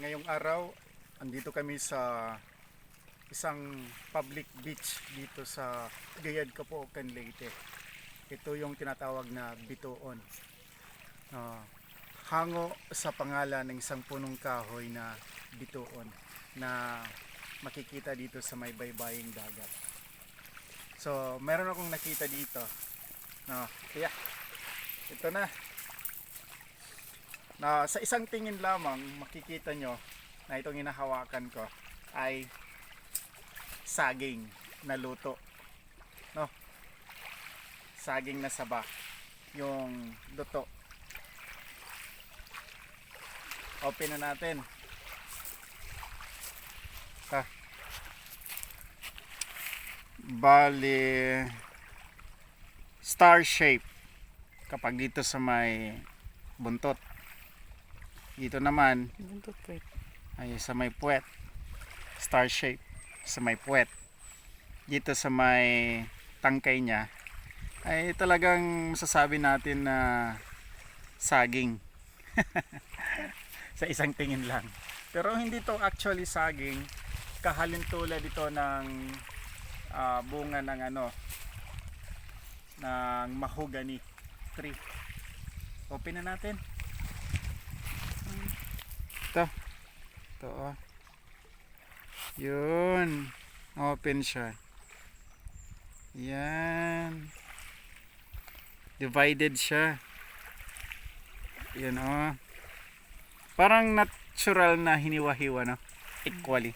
ngayong araw, andito kami sa isang public beach dito sa Gayad, Capoocan, Leyte. Ito yung tinatawag na Bituon. Ah, hango sa pangalan ng isang punong kahoy na Bituon na makikita dito sa may baybaying dagat. So, meron akong nakita dito. No, kaya ito na. Na sa isang tingin lamang makikita nyo na itong hinahawakan ko ay saging na luto. No? Saging na saba. Yung luto. Open na natin. Ha. Bali star shape kapag dito sa may buntot. Dito naman ay sa may puwet. Star shape sa may puwet. Dito sa may tangkay niya ay talagang masasabi natin na saging. sa isang tingin lang. Pero hindi to actually saging. Kahalin tulad ito ng ah, bunga ng ano ng mahogany tree. Open na natin. Ito. Ito oh. Yun. Open siya. Yan. Divided siya. Yan oh. Parang natural na hiniwa-hiwa no? Equally.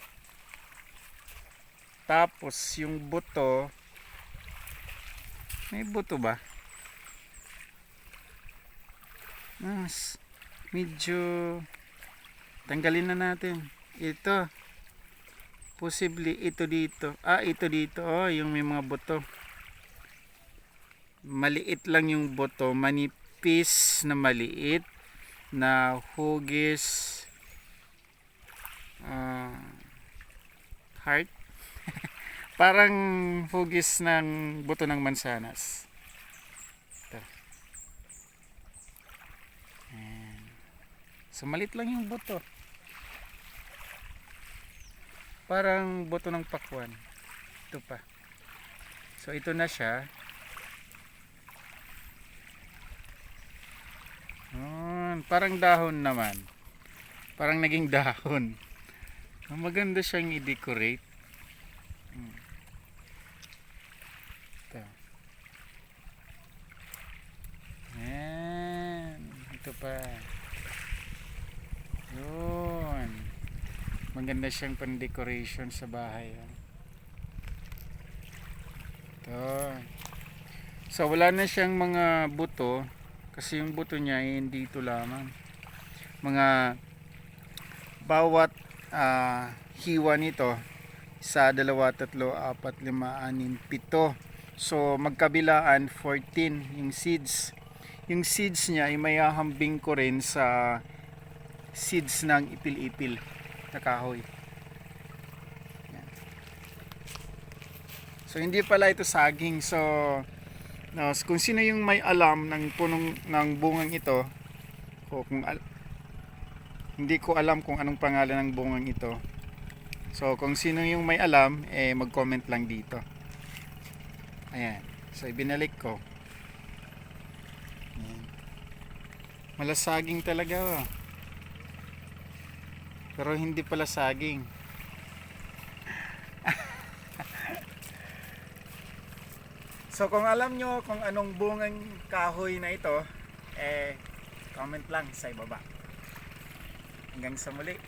Tapos yung buto may buto ba? Mas medyo tanggalin na natin. Ito. Posible ito dito. Ah, ito dito. Oh, yung may mga buto. Maliit lang yung buto. Manipis na maliit na hugis ah, heart. Parang hugis ng buto ng mansanas. Ito. Ayan. So malit lang yung buto. Parang buto ng pakwan. Ito pa. So ito na siya. Yun, parang dahon naman. Parang naging dahon. Ah, Maganda siyang i-decorate. Hmm. Ito. Ayan. Ito pa. Yun. Maganda siyang pan-decoration sa bahay. ah. Ito. So wala na siyang mga buto kasi yung buto niya ay hindi ito lamang. Mga bawat ah, hiwa nito sa dalawa, tatlo, apat, lima, anim, pito. So magkabilaan 14 yung seeds. Yung seeds niya ay mayahambing ko rin sa seeds ng ipil-ipil na kahoy. Yan. So hindi pala ito saging. So no, kung sino yung may alam ng punong ng bungang ito o kung al- hindi ko alam kung anong pangalan ng bungang ito. So kung sino yung may alam eh mag-comment lang dito. Ayan. So ibinalik ko. Ayan. Malasaging talaga. Oh. Pero hindi pala saging. so kung alam nyo kung anong bungang kahoy na ito, eh comment lang sa ibaba. Hanggang sa muli.